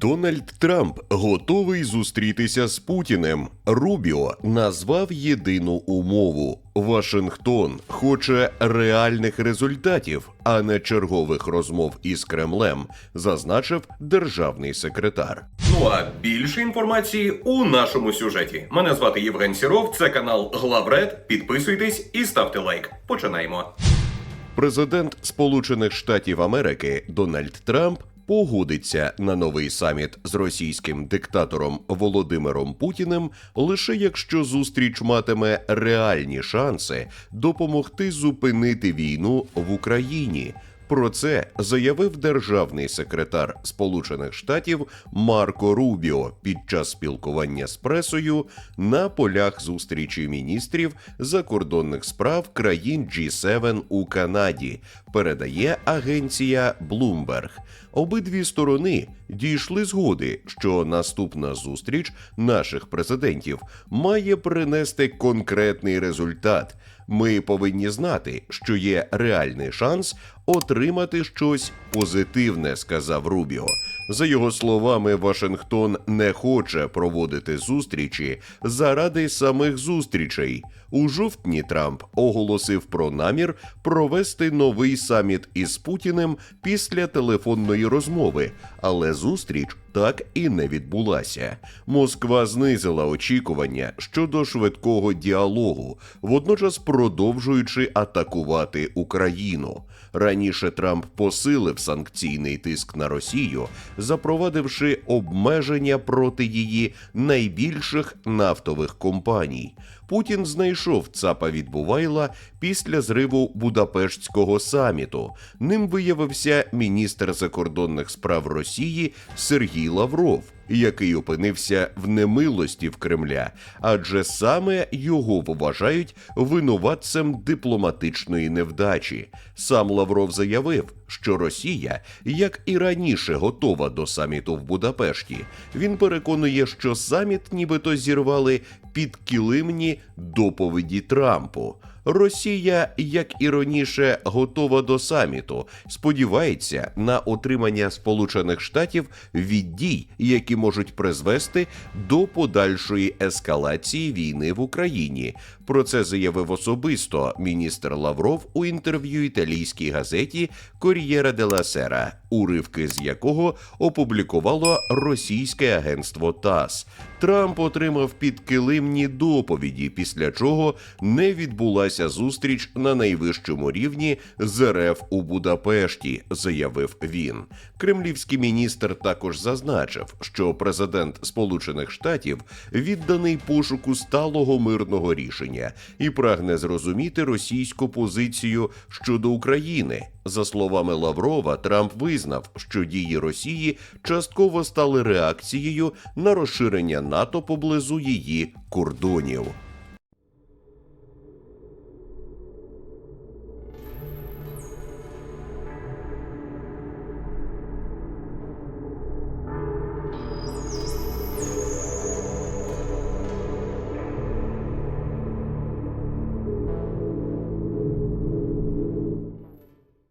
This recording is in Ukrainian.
Дональд Трамп готовий зустрітися з Путіним. Рубіо назвав єдину умову. Вашингтон хоче реальних результатів, а не чергових розмов із Кремлем, зазначив державний секретар. Ну а більше інформації у нашому сюжеті. Мене звати Євген Сіров, це канал Главред. Підписуйтесь і ставте лайк. Починаємо. Президент Сполучених Штатів Америки Дональд Трамп погодиться на новий саміт з російським диктатором Володимиром Путіним лише якщо зустріч матиме реальні шанси допомогти зупинити війну в Україні. Про це заявив державний секретар Сполучених Штатів Марко Рубіо під час спілкування з пресою на полях зустрічі міністрів закордонних справ країн G7 у Канаді. Передає агенція Bloomberg. Обидві сторони дійшли згоди, що наступна зустріч наших президентів має принести конкретний результат. Ми повинні знати, що є реальний шанс отримати щось позитивне, сказав Рубіо. За його словами, Вашингтон не хоче проводити зустрічі заради самих зустрічей. У жовтні Трамп оголосив про намір провести новий саміт із Путіним після телефонної розмови, але зустріч так і не відбулася. Москва знизила очікування щодо швидкого діалогу, водночас продовжуючи атакувати Україну. Раніше Трамп посилив санкційний тиск на Росію, запровадивши обмеження проти її найбільших нафтових компаній. Путін знайшов ЦАПа відбувайла після зриву Будапештського саміту. Ним виявився міністр закордонних справ Росії Сергій Лавров. Який опинився в немилості в Кремля, адже саме його вважають винуватцем дипломатичної невдачі. Сам Лавров заявив, що Росія, як і раніше, готова до саміту в Будапешті. Він переконує, що саміт нібито зірвали підкилимні доповіді Трампу. Росія, як і раніше, готова до саміту, сподівається на отримання Сполучених Штатів від дій, які можуть призвести до подальшої ескалації війни в Україні. Про це заявив особисто міністр Лавров у інтерв'ю італійській газеті Кор'єра де ла Сера, уривки з якого опублікувало російське агентство ТАСС. Трамп отримав підкилимні доповіді, після чого не відбулася зустріч на найвищому рівні з РФ у Будапешті, заявив він. Кремлівський міністр також зазначив, що президент Сполучених Штатів відданий пошуку сталого мирного рішення і прагне зрозуміти російську позицію щодо України. За словами Лаврова, Трамп визнав, що дії Росії частково стали реакцією на розширення НАТО поблизу її кордонів.